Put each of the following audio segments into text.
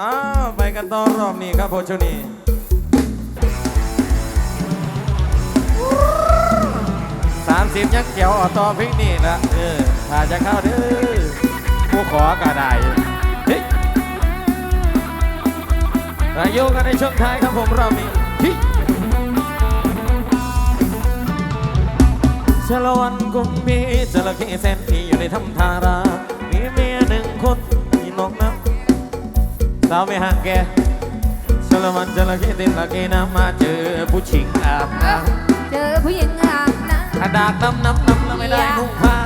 อ้าวไปกันต่อรอบนี้ครับโพชนีสามสิบยักษ์เขียวออต่อเพลงนี้ละเออถ้าจะเข้าเด้อผู้ขอก็ได้เฮ้ยรายู่กันในช่วงท้ายครับผมรอบนี้เฮ้ยชละวันกุมพีจระเข้เส้นที่อยู่ในถ้ำทารา มีเมียหนึ่งคน สาวไม่ห่างแกชลมันจระเข้ติดตะเกน้ำมาเจอผู้ชิงอาบน้เจอผู้หญิงอาบน้ำอาดากน้ำน้ำน้ำแล้วไม่ได้นุ่งผ้า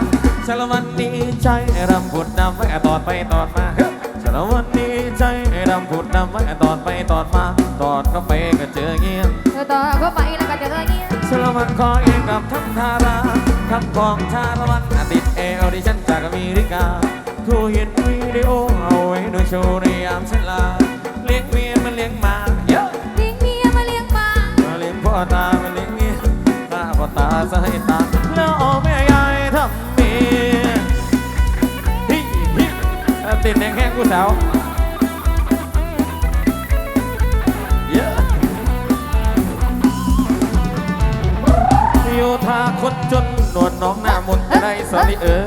ชลมันดีใจรำผุดน้ำไว้ตอดไปตอดมาเฮ้ยชลมันดีใจรำผุดน้ำไว้ตอดไปตอดมาตอดเข้าไปก็เจอเงี้ยเธอต่อเข้าไปแล้วก็เจอเงี้ยชลมันขอเองกับทั้งทาราทั้งกองชาละวันติดเอวดิฉันจากอเมริกา ทูเห็นวิดีโอเอาไว้ดูโชว์ในยามฉันลาเลี้ยงเมียมันเลี้ยงหมาเยอะเลี้ยงเมียมาเลี้ยงหมามาเลี้ยงพ่อตามาเลี้ยงเมียตาพ่อตาสะให้ตาแล้วเอาแม่ยายทำเมียฮิฮิเอาติดแดงแข้งกูสาวเยอะโยธาคนจนนวลน้องหน้ามนต์จะได้สอรี่เออ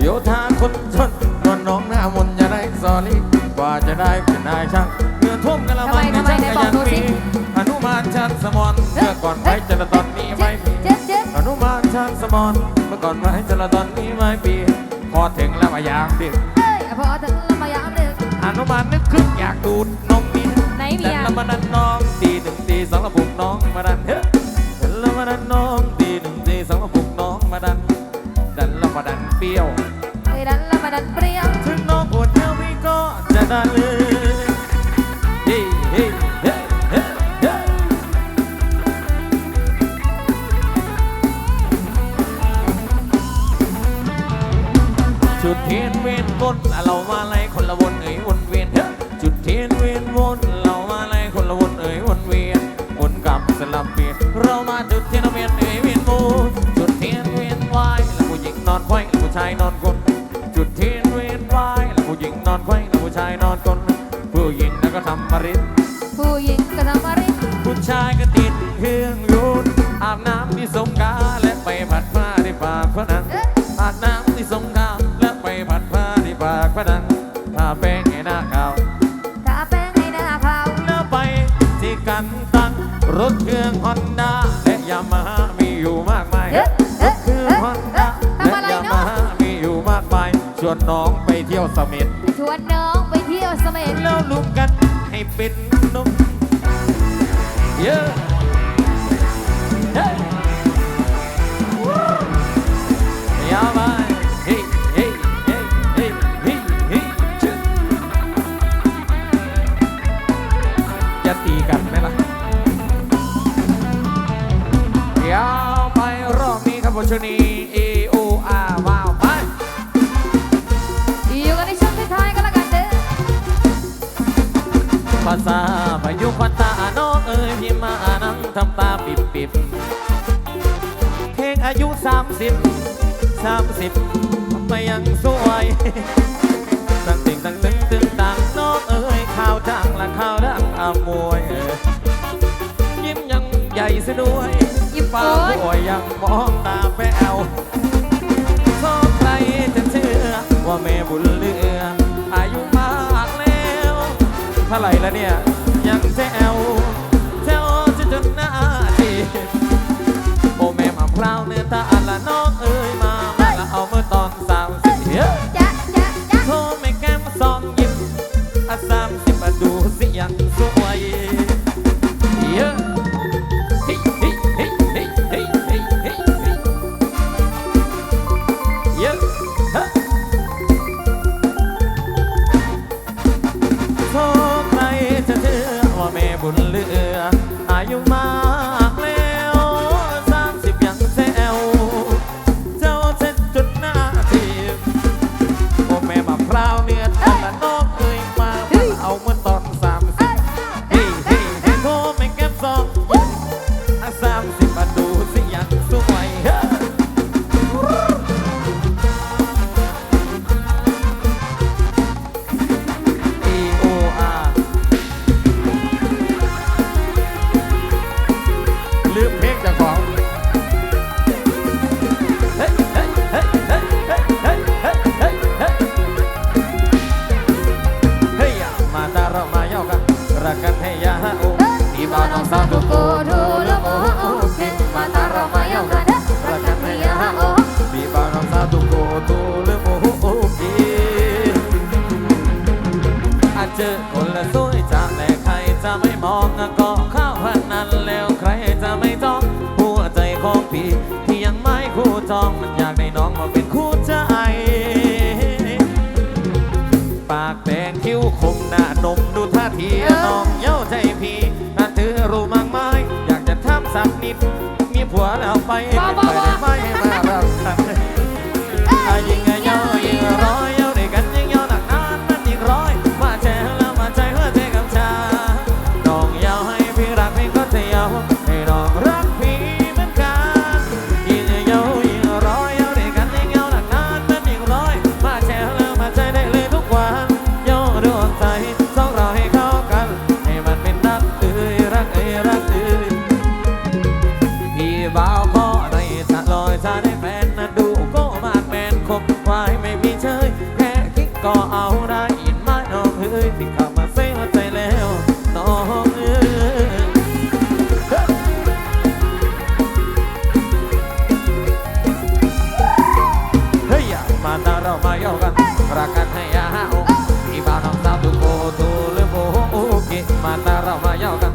โยธาคนจนน วลน้องหน้ามนต์จะได้สอรี่กว่าจะได้เป็นนายช่างเงื่อท่วมกันละมันในช่างขยันมีอนุมานชันสมอนเมื่อก่อนไว้จนตอนนี้ไม่มีเจ๊เจ๊อนุมานช่างสมอนเมื่อก่อนไว้จนตอนนี้ไม่ปีพอถึงแล้วมายามดึกเอ้ยพอถึงแล้วมายามดึกอนุมานนึกขึ้นอยากดูดนมเมียไหนเมีแต่ยละมาดันน้องตีหนึ่งตีสองระบุกน้องมาดันเฮ้ยแต่ละมาดันน้องตีหนึ่งตีสองระบุกน้องมาดันดันละมาดันเปรี้ยวเอ้ย ดันล้วมาดันเปรี้ยวถึงน้องปวดเยี่ยวพี่ก็จะดันเลยเฮ้เฮ้เฮ้เฮ้เฮ้จุดเทียนเวียนวนเรามาไล่คนละวนเอ่ยวนเวียนเฮ้ยจุดเทียนเวียนวนเรามาไล่คนละวนเอ่ยวนเวียนวนกลับสลับเปลี่ยนเรามาจุดเทียนเวียนเอ่ยเวียนมูจุดเทียนเวียนวายแล้วผู้หญิงนอนไขว้แล้วผู้ชายนอนกลน นอนกลนผู้หญิงแล้วก็ทำมาริดผู้หญิงก็ทำมาริดผู้ชายก็ติดเครื่องยนต์อาบน้ำที่สงกรารและไปผัดผ้าที่ปากพนันเอ๊ะอาบน้ำที่สงกรารและไปผัดผ้าที่ปากพนันทาแป้งให้หน้าขาวทาแป้งให้หน้าขาวแล้วไปที่กันตังรถเครื่องฮอนด้าและยามาฮ่ามีอยู่มากมายเอ๊ะรเอ๊ะถเครื่องเอ๊ะฮอนเอ๊ะด้าทำอะไรและยาเนาะมาฮ่ามีอยู่มากมายชวนน้องไปเที่ยวเสม็ดช จะตีกันไหมล่ะยาวไปรอบนี้คบผมชนี้ O R ว้าไป อยู่กันในช่วงท้ายกันละกันเด้อ ภาษาพายุพัด ทำตาปิบปิบเพลงอายุ 30 30ไม่ยังสวยตั้งติ่งตั้งตึงตึงตังน้องเอ๋ยข่าวดังละข่าวดังอามวยเอ๋ยยิ้มยังใหญ่ซะด้วยยิ้มป้าโวยยังมองตาแปวชอบใครจะเชื่อว่าแม่บุญเลืออายุมากแล้วเท่าไหร่แล้วเนี่ยยังแจ๋วาพร้าวเนื้อตาอัละน้อ วหน้าไปเป็นไปได้ไหม Mandaro mayogan Rakataya Ibanong satu kutu lebuh Mandaro mayogan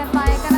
กันไปกัน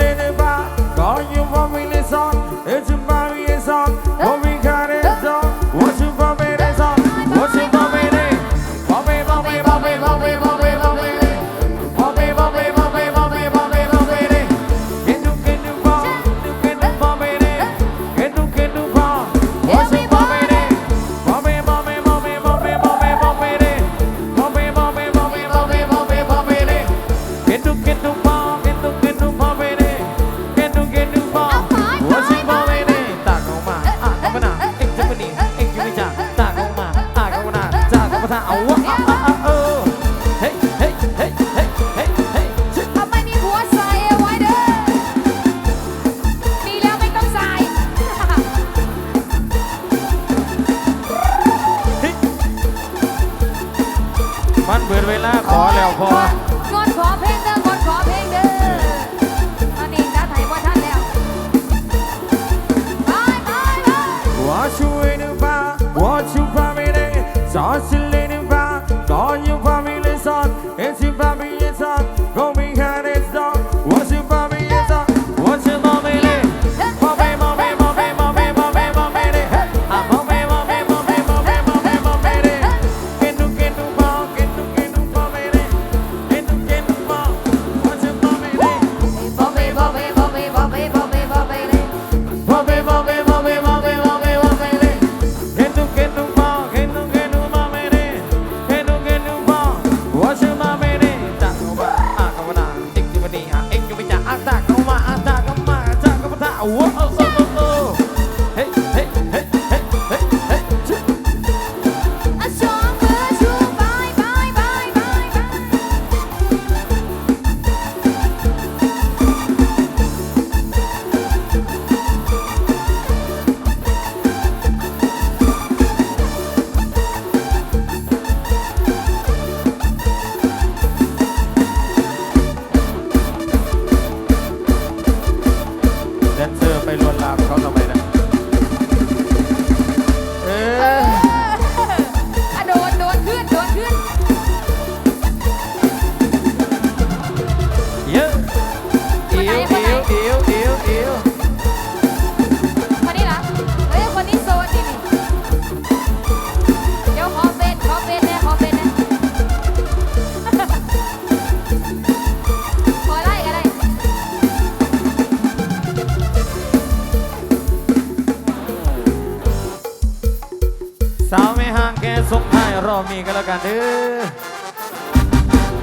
ห่างแค่สงทายรอบมีกันแล้วกันเด้อ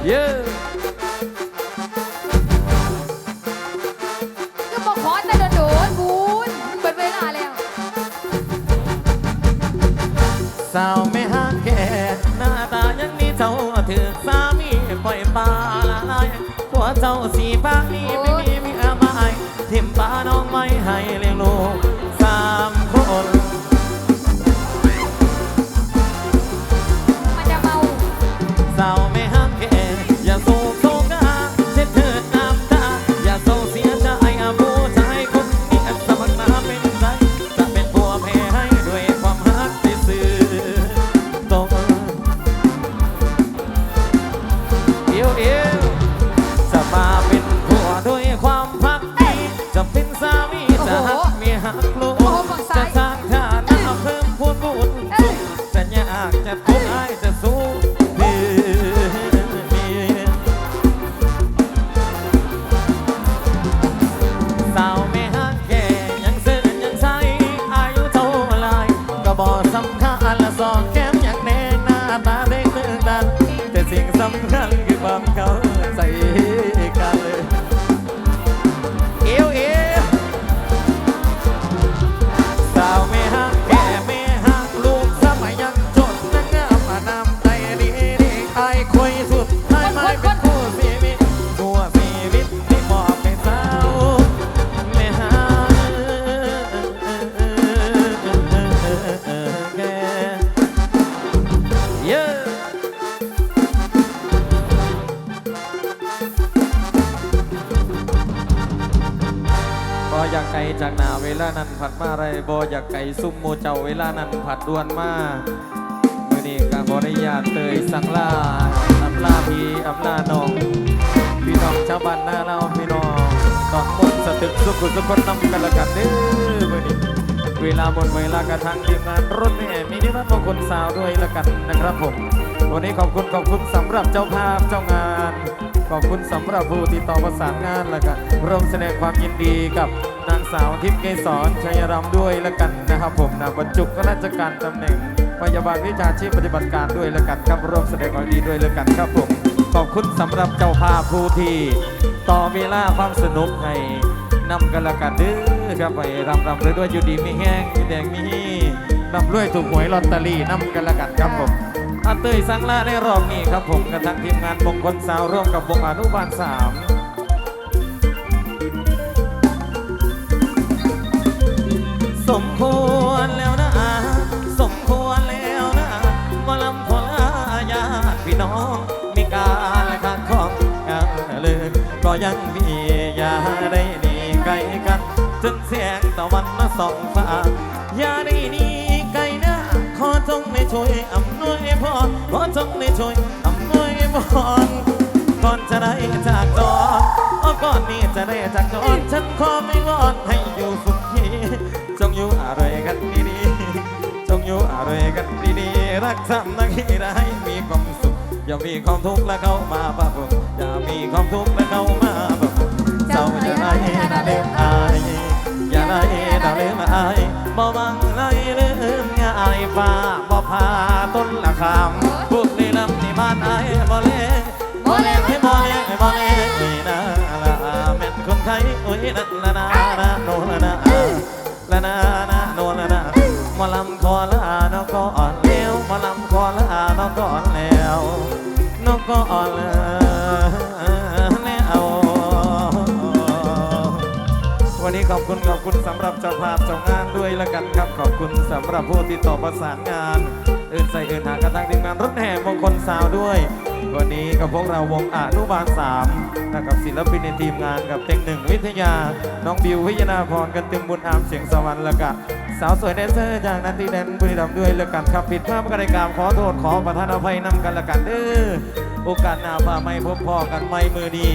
เย้ก็บอกขอแต่โดนๆบุญเปิเวลาแล้วสาวไม่ห่างแกหน้าตายังนี้เจ้าถือสามีปล่อยปลาละลายตัวเจ้าสีบางนี้ไม่มีมีอะไรทิมปลาน้องไม่ให้เลี้ยงลูก my. ลานั้นผัดมาไรบ่อยากไกลซุ่มหมูเจ้าเวลานั้นผัดดวนมาเมื่อนี้ก็ขออนุญาเตยสังลาอำลาพี่อำลาน้อง พี่น้องชาวบ้านนาเราพี่น้องตอนมนสตึกสุขุสุขคนนำกันละกันเด้อเมื่อนี้เวลาหมดเวลากระทั่งทีมงานรถแห่มีนิรันดร์มงคลสาวด้วยละกันนะครับผม วันนี้ขอบคุณขอบคุณสำหรับเจ้าภาพเจ้างานขอบคุณสำหรับผู้ติดต่อประสานงานและกันร่วมแสดงความยินดีกับนาง สาวทิพย์เกษรชัยรำด้วยละกันนะครับผมนะบรรจุข้าราชการตำแหน่งพยาบาลวิชาชีพปฏิบัติการด้วยละกันครับร่วมแสดงความดีด้วยละกันครับผมขอบคุณสำหรับเจ้าภาพผู้ที่ต่อเวลาความสนุกให้นำกันละกันเด้อครับไปรำรำเลยด้วยอยู่ดีมีแห้งมีแดงมีฮีรำด้วยถูกหวยลอตเตอรี่นำกันละกันครับผมอาเตยสังลาในรอบนี้ครับผมกับทางทีมงานมงคลสาวร่วมกับวงอนุบาลสาม สมควรแล้วนะ สมควรแล้วนะหมาลำพลายาพี่น้องมีการขาดของกันเลยก็ยังมียาได้หนีไกลกันจนเสียงตะวันมาส่องฟ้ายาได้หนีไกลนะขอจงได้ช่วยอำนวยพรขอจงได้ช่วยอำนวยพร อย่ามีความทุกข์และเข้ามาปะปนอย่ามีความทุกข์และเข้ามาปะปนเจ้าจะได้ดาเลืมอายอย่าได้ดาเลืมอายบ่บังเลยลืมง่ายฟ้าบ่พาต้นละคำพูดในลำที่บ้านไอบ่เล่บ่เล่ให้บ่เล่ให้บ่เล่เอ้ยนะละแม่นคนไข้โอ้ยนั่นละนะนะโนละนะละนะนะโนละนะมาลำคอละ ก็อ่อนแล้ววันนี้ขอบคุณขอบคุณสำหรับเจ้าภาพเจ้างานด้วยละกันครับ ขอบคุณสำหรับผู้ติดต่อประสานงาน อื่นใส่อื่นหากระทั่งทีมงานรถแห่มงคลสาวด้วย วันนี้กับพวกเราวงอนุบาลสามนะครับศิลปินในทีมงานกับเต็งหนึ่งวิทยา น้องบิววิยนาพรกันตึมบุญอามเสียงสวรรค์และกัน สาวสวยแดนเซอร์จากนันทีแดนบุรีรัมย์ด้วยละกันครับผิดพลาดประการใดกรรมขอโทษขอประทานอภัยนำกันละกันเด้อโอกาสหน้าพาไม่พบพ่อกันไม่มือดี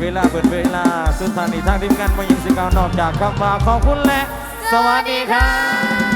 เวลาเปิดเวลา สุดท้ายนี้ทางทีมงานมายิงสิกาวนอกจากคำว่าขอบคุณและ สวัสดีครับ